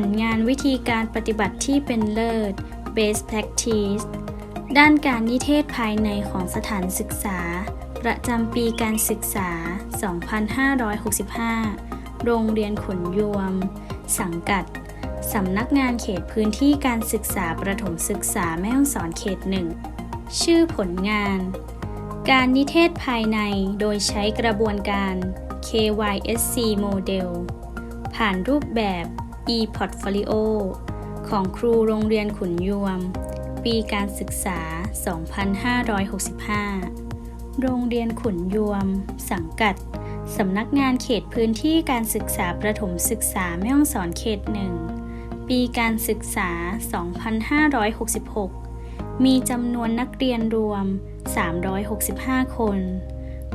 ลงานวิธีการปฏิบัติที่เป็นเลิศ Best Practice ด้านการนิเทศภายในของสถานศึกษา ประจำปีการศึกษา 2565 โรงเรียนขนยวม สังกัด สำนักงานเขตพื้นที่การศึกษาประถมศึกษาแม่ฮ่องสอนเขตหนึ่ง ชื่อผลงาน การนิเทศภายในโดยใช้กระบวนการ KYSC Model ผ่านรูปแบบ e-portfolio ของครูโรงเรียนขุนยวม ปีการศึกษา 2565 โรงเรียนขุนยวม สังกัด สำนักงานเขตพื้นที่การศึกษาประถมศึกษาแม่ฮ่องสอนเขตหนึ่ง ปีการศึกษา 2566 มีจำนวนนักเรียนรวม 365 คน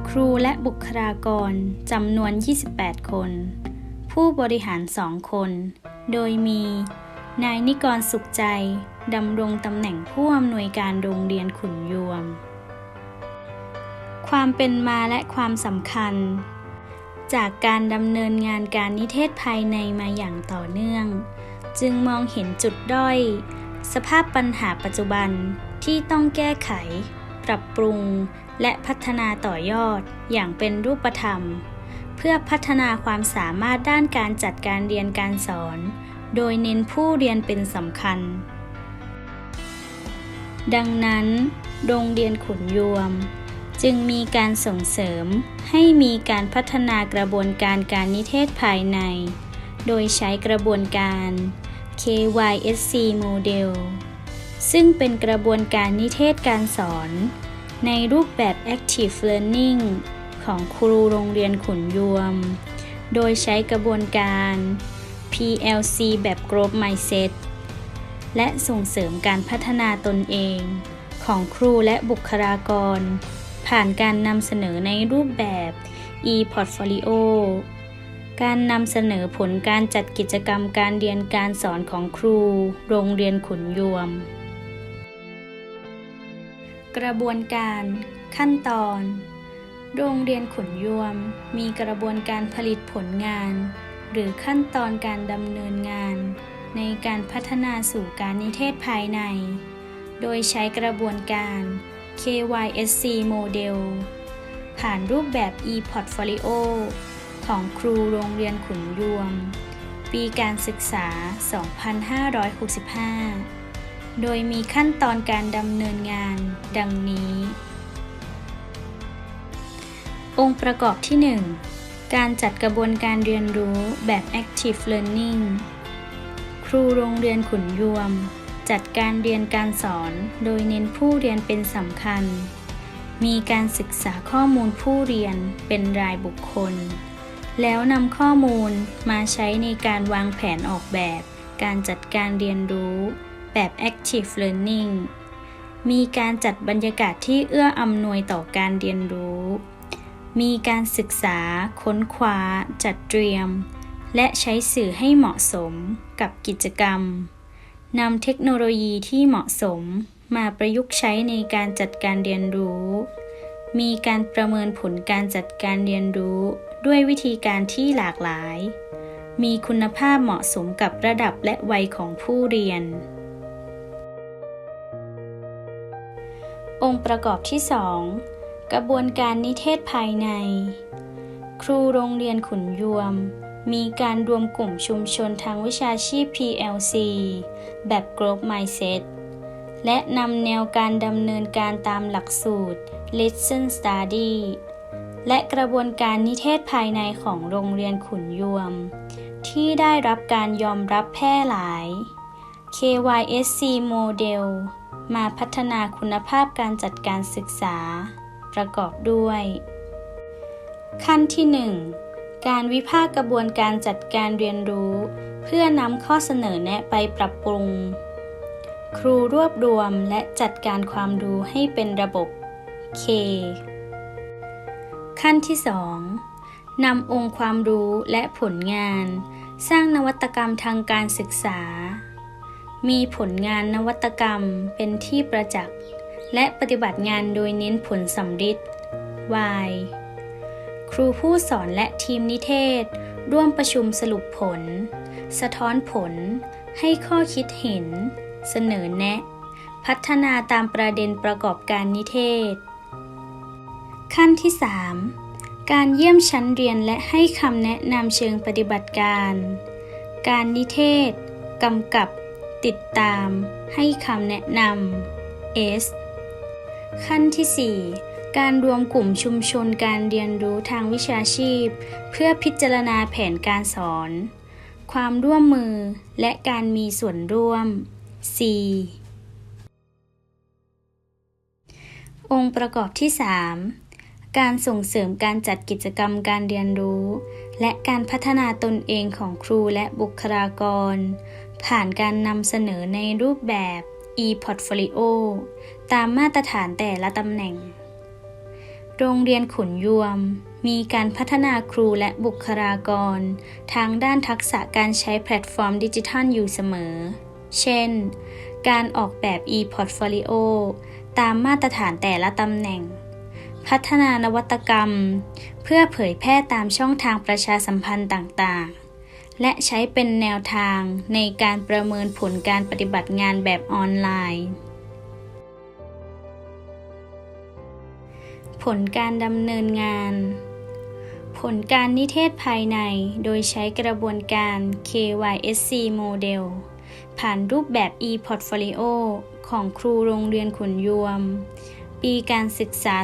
ครูและบุคลากรจำนวน 28 คน ผู้บริหาร2คน โดยมี นายนิกรสุขใจดำรงตำแหน่งผู้อำนวยการโรงเรียนขุนยวม ความเป็นมาและความสำคัญ จากการดำเนินงานการนิเทศภายในมาอย่างต่อเนื่อง จึงมองเห็นจุดด้อย สภาพปัญหาปัจจุบันที่ต้องแก้ไข ปรับปรุง และพัฒนาต่อยอดอย่างเป็นรูปธรรม เพื่อพัฒนาความสามารถด้านการจัดการเรียนการสอน โดยเน้นผู้เรียนเป็นสำคัญ ดังนั้น โรงเรียนขุนยวม จึงมีการส่งเสริมให้มีการพัฒนากระบวนการการนิเทศภายใน โดยใช้กระบวนการ KYSC Model ซึ่งเป็นกระบวนการนิเทศการสอน ในรูปแบบ Active Learning ของครูโรงเรียนขุนยวม โดยใช้กระบวนการ PLC แบบ Growth Mindset และส่งเสริมการพัฒนาตนเอง ของครูและบุคลากร ผ่านการนำเสนอในรูปแบบ e-portfolio การนำเสนอผลการจัดกิจกรรมการเรียนการสอนของครู โรงเรียนขุนยวม กระบวนการ ขั้นตอน โรงเรียนขุนยวม มีกระบวนการผลิตผลงาน หรือขั้นตอนการดำเนินงาน ในการพัฒนาสู่การนิเทศภายใน โดยใช้กระบวนการ KYSC Model ผ่านรูปแบบ e-portfolio ของครูโรงเรียนขุนยวม ปีการศึกษา 2565 โดยมีขั้นตอนการดำเนินงาน ดังนี้ องค์ประกอบที่ 1 การจัดกระบวนการเรียนรู้แบบ Active Learning ครูโรงเรียนขุนยวม จัดการเรียนการสอน โดยเน้นผู้เรียนเป็นสำคัญ มีการศึกษาข้อมูลผู้เรียนเป็นรายบุคคล แล้วนำข้อมูลมาใช้ในการวางแผนออกแบบ การจัดการเรียนรู้แบบ Active Learning มีการจัดบรรยากาศที่เอื้ออำนวยต่อการเรียนรู้ มีการศึกษา ค้นคว้า จัดเตรียม และใช้สื่อให้เหมาะสมกับกิจกรรมนำเทคโนโลยีที่เหมาะสมมาประยุกต์ใช้ในการจัดการเรียนรู้ มีการประเมินผลการจัดการเรียนรู้ด้วยวิธีการที่หลากหลาย มีคุณภาพเหมาะสมกับระดับและวัยของผู้เรียน องค์ประกอบที่ 2 กระบวนการนิเทศภายใน ครูโรงเรียนขุนยวม มีการรวมกลุ่มชุมชนทางวิชาชีพ PLC แบบ Growth Mindset และนำแนวการดำเนินการตามหลักสูตร Lesson Study และกระบวนการนิเทศภายในของโรงเรียนขุนยวม ที่ได้รับการยอมรับแพร่หลาย KYSC Model มาพัฒนาคุณภาพการจัดการศึกษา ประกอบด้วย ขั้นที่ 1 การวิพากษ์กระบวนการจัดการเรียนรู้ เพื่อนำข้อเสนอแนะไปปรับปรุง ครูรวบรวมและจัดการความรู้ให้เป็นระบบ K ขั้นที่ 2 นำองค์ความรู้และผลงาน สร้างนวัตกรรมทางการศึกษา มีผลงานนวัตกรรมเป็นที่ประจักษ์ และปฏิบัติงานโดยเน้นผลสำฤทธิ์ Y ครูผู้สอนและทีมนิเทศ ร่วมประชุมสรุปผล สะท้อนผล ให้ข้อคิดเห็น เสนอแนะ พัฒนาตามประเด็นประกอบการนิเทศ ขั้นที่ 3 การเยี่ยมชั้นเรียนและให้คำแนะนำเชิงปฏิบัติการ การนิเทศ กำกับ ติดตาม ให้คำแนะนำ S ขั้นที่ 4 การรวมกลุ่มชุมชนการเรียนรู้ทางวิชาชีพ เพื่อพิจารณาแผนการสอน ความร่วมมือและการมีส่วนร่วม C องค์ประกอบที่ 3 การส่งเสริมการจัดกิจกรรมการเรียนรู้ และการพัฒนาตนเองของครูและบุคลากร ผ่านการนำเสนอในรูปแบบ e-portfolio ตามมาตรฐานแต่ละตำแหน่ง โรงเรียนขุนยวม มีการพัฒนาครูและบุคลากร ทางด้านทักษะการใช้แพลตฟอร์มดิจิทัลอยู่เสมอ เช่น การออกแบบ e-portfolio ตามมาตรฐานแต่ละตำแหน่ง พัฒนานวัตกรรม เพื่อเผยแพร่ตามช่องทางประชาสัมพันธ์ต่างๆ และใช้เป็นแนวทางในการประเมินผลการปฏิบัติงานแบบออนไลน์ ผลการดำเนินงาน ผลการนิเทศภายในโดยใช้กระบวนการ KYSC โมเดลผ่านรูปแบบ e-portfolio ของครูโรงเรียนขุนยวม ปีการศึกษา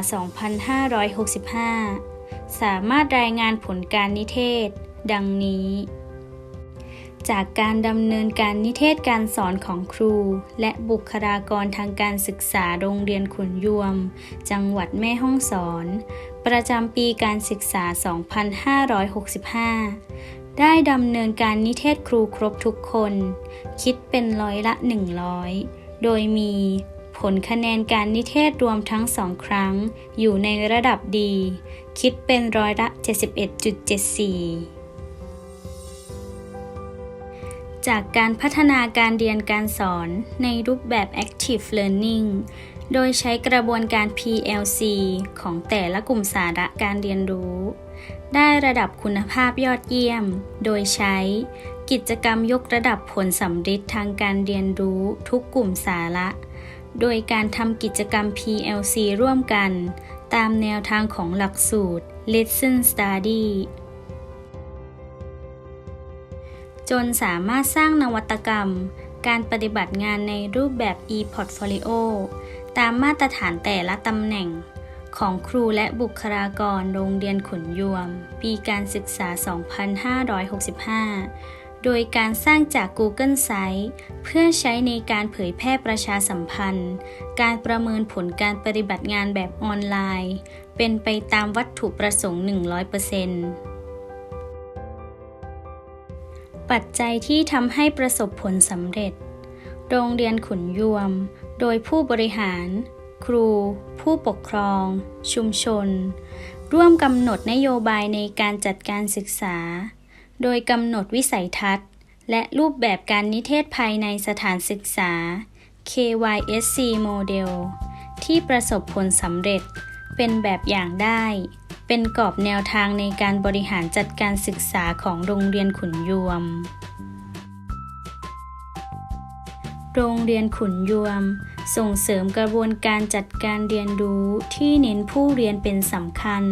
2565 สามารถรายงานผลการนิเทศ ดังนี้ จากการดำเนินการนิเทศการสอนของครู และบุคลากรทางการศึกษาโรงเรียนขุนยวม จังหวัดแม่ฮ่องสอน ประจำปีการศึกษา 2565 ได้ดำเนินการนิเทศครูครบทุกคน คิดเป็นร้อยละ 100 โดยมีผลคะแนนการนิเทศรวมทั้งสองครั้ง อยู่ในระดับดี คิดเป็นร้อยละ 71.74 จากการพัฒนาการเรียนการสอนในรูปแบบ Active Learning โดยใช้กระบวนการ PLC ของแต่ละกลุ่มสาระการเรียนรู้ ได้ระดับคุณภาพยอดเยี่ยม โดยใช้กิจกรรมยกระดับผลสำฤทธิ์ทางการเรียนรู้ทุกกลุ่มสาระ โดยการทำกิจกรรม PLC ร่วมกัน ตามแนวทางของหลักสูตร Lesson Study จนสามารถสร้างนวัตกรรม การปฏิบัติงานในรูปแบบ e-portfolio ตามมาตรฐานแต่ละตำแหน่ง ของครูและบุคลากรโรงเรียนขุนยวม ปีการศึกษา 2565 โดยการสร้างจาก Google Site เพื่อใช้ในการเผยแพร่ประชาสัมพันธ์ การประเมินผลการปฏิบัติงานแบบออนไลน์ เป็นไปตามวัตถุประสงค์ 100% ปัจจัยที่ทำให้ประสบผลสำเร็จ โรงเรียนขุนยวม โดยผู้บริหาร ครู ผู้ปกครอง ชุมชน ร่วมกำหนดนโยบายในการจัดการศึกษา โดยกำหนดวิสัยทัศน์ และรูปแบบการนิเทศภายในสถานศึกษา KYSC โมเดลที่ประสบผลสำเร็จเป็นแบบอย่างได้ เป็นกรอบแนวทางในการบริหารจัดการศึกษาของโรงเรียนขุนยวม โรงเรียนขุนยวม ส่งเสริมกระบวนการจัดการเรียนรู้ที่เน้นผู้เรียนเป็นสำคัญ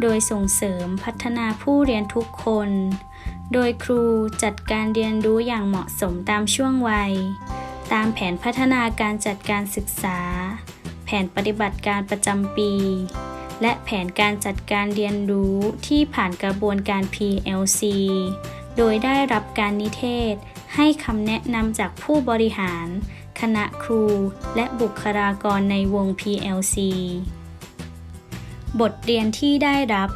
โดยส่งเสริมพัฒนาผู้เรียนทุกคน โดยครูจัดการเรียนรู้อย่างเหมาะสมตามช่วงวัย ตามแผนพัฒนาการจัดการศึกษา แผนปฏิบัติการประจำปี และแผนการจัดการเรียนรู้ที่ผ่านกระบวนการ PLC โดยได้รับการนิเทศ ให้คำแนะนำจากผู้บริหาร คณะครู และบุคลากรในวง PLC บทเรียนที่ได้รับ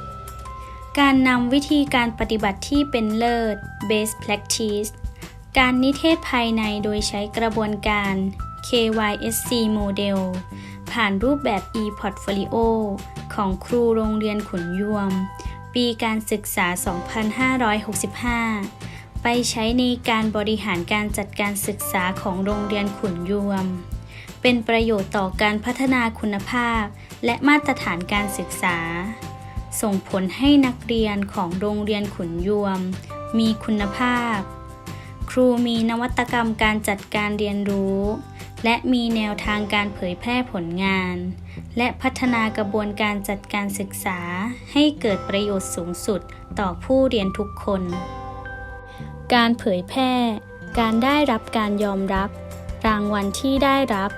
การนำวิธีการปฏิบัติที่เป็นเลิศ Best Practice การนิเทศภายในโดยใช้กระบวนการ KYSC โมเดล ผ่านรูปแบบ e-portfolio ของครูโรงเรียนขุนยวม ปีการศึกษา 2565 ไปใช้ในการบริหารการจัดการศึกษาของโรงเรียนขุนยวม เป็นประโยชน์ต่อการพัฒนาคุณภาพ และมาตรฐานการศึกษา ส่งผลให้นักเรียนของโรงเรียนขุนยวม มีคุณภาพ ครูมีนวัตกรรมการจัดการเรียนรู้ และมีแนวทางการเผยแพร่ผลงาน และพัฒนากระบวนการจัดการศึกษาให้เกิดประโยชน์สูงสุดต่อผู้เรียนทุกคน การเผยแพร่ การได้รับการยอมรับ รางวัลที่ได้รับ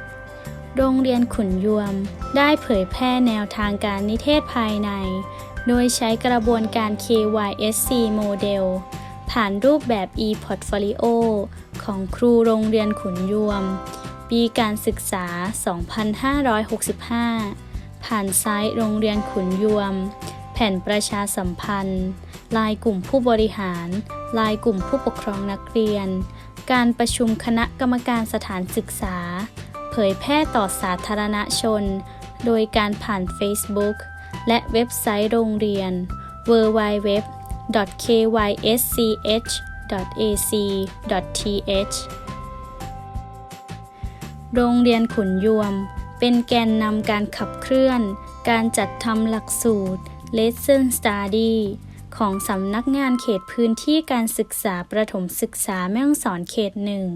โรงเรียนขุนยวม ได้เผยแพร่แนวทางการนิเทศภายใน โดยใช้กระบวนการ KYSC โมเดลผ่านรูปแบบ e-portfolio ของครูโรงเรียนขุนยวม ปีการศึกษา 2565 ผ่านไซต์โรงเรียนขุนยวม แผ่นประชาสัมพันธ์ ลายกลุ่มผู้บริหาร ลายกลุ่มผู้ปกครองนักเรียน การประชุมคณะกรรมการสถานศึกษา เผยแพร่ต่อสาธารณชน โดยการผ่าน Facebook และเว็บไซต์โรงเรียน www.kysch.ac.th โรงเรียนขุนยวม เป็นแกนนำการขับเคลื่อน การจัดทำหลักสูตร Lesson Study ของสำนักงานเขตพื้นที่การศึกษาประถมศึกษาแม่ฮ่องสอนเขตหนึ่ง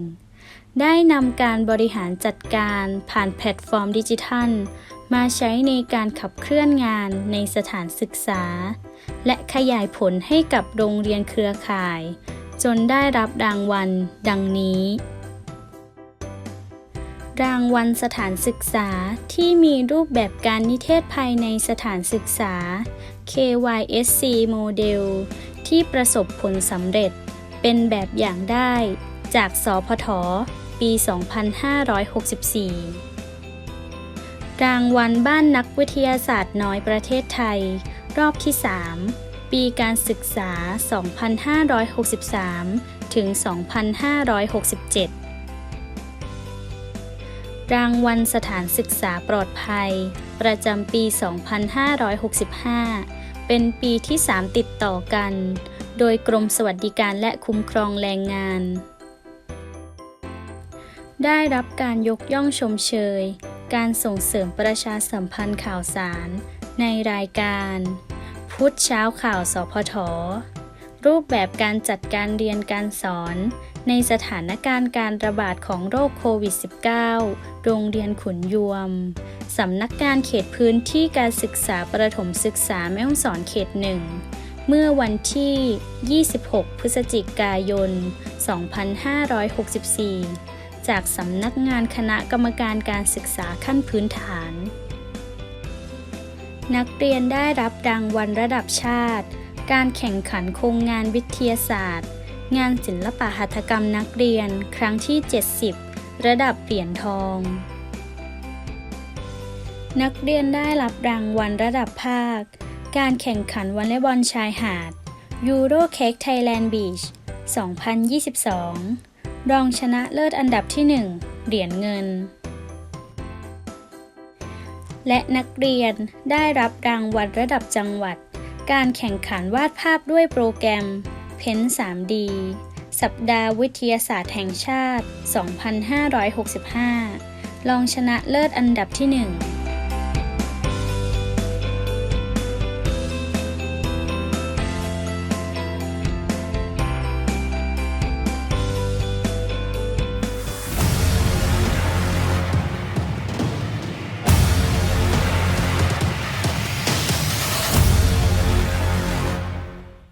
ได้นำการบริหารจัดการผ่านแพลตฟอร์มดิจิทัล มาใช้ในการขับเคลื่อนงานในสถานศึกษา และขยายผลให้กับโรงเรียนเครือข่าย จนได้รับรางวัล ดังนี้ รางวัลสถานศึกษาที่มีรูปแบบการนิเทศภายในสถานศึกษา KYSC โมเดลที่ประสบผลสำเร็จ เป็นแบบอย่างได้ จาก สพท ปี 2564 รางวัลบ้านนักวิทยาศาสตร์น้อยประเทศไทย รอบที่ 3 ปีการศึกษา 2563 ถึง 2567 รางวัลสถานศึกษาปลอดภัย ประจำปี 2565 เป็นปีที่ 3 ติดต่อกัน โดยกรมสวัสดิการและคุ้มครองแรงงาน ได้รับการยกย่องชมเชย การส่งเสริมประชาสัมพันธ์ข่าวสาร ในรายการ พุทธเช้าข่าวสพท รูปแบบการจัดการเรียนการสอน ในสถานการณ์การระบาดของโรคโควิด -19 โรงเรียนขุนยวม สำนักงานเขตพื้นที่การศึกษาประถมศึกษาแม่ฮ่องสอนเขตหนึ่ง เมื่อวันที่ 26 พฤศจิกายน 2564 จากสำนักงานคณะกรรมการการศึกษาขั้นพื้นฐาน นักเรียนได้รับรางวัลระดับชาติ การแข่งขันโครงงานวิทยาศาสตร์ งานศิลปะหัตถกรรมนักเรียน ครั้งที่ 70 ระดับเหรียญทอง นักเรียนได้รับรางวัลระดับภาค การแข่งขันวอลเลย์บอลชายหาดยูโรเค้กไทยแลนด์บีช 2022 รองชนะเลิศอันดับที่ 1 เหรียญเงิน และนักเรียนได้รับรางวัลระดับจังหวัด การแข่งขันวาดภาพด้วยโปรแกรมเพ้น 3D สัปดาห์วิทยาศาสตร์แห่งชาติ 2565 รองชนะเลิศอันดับที่ 1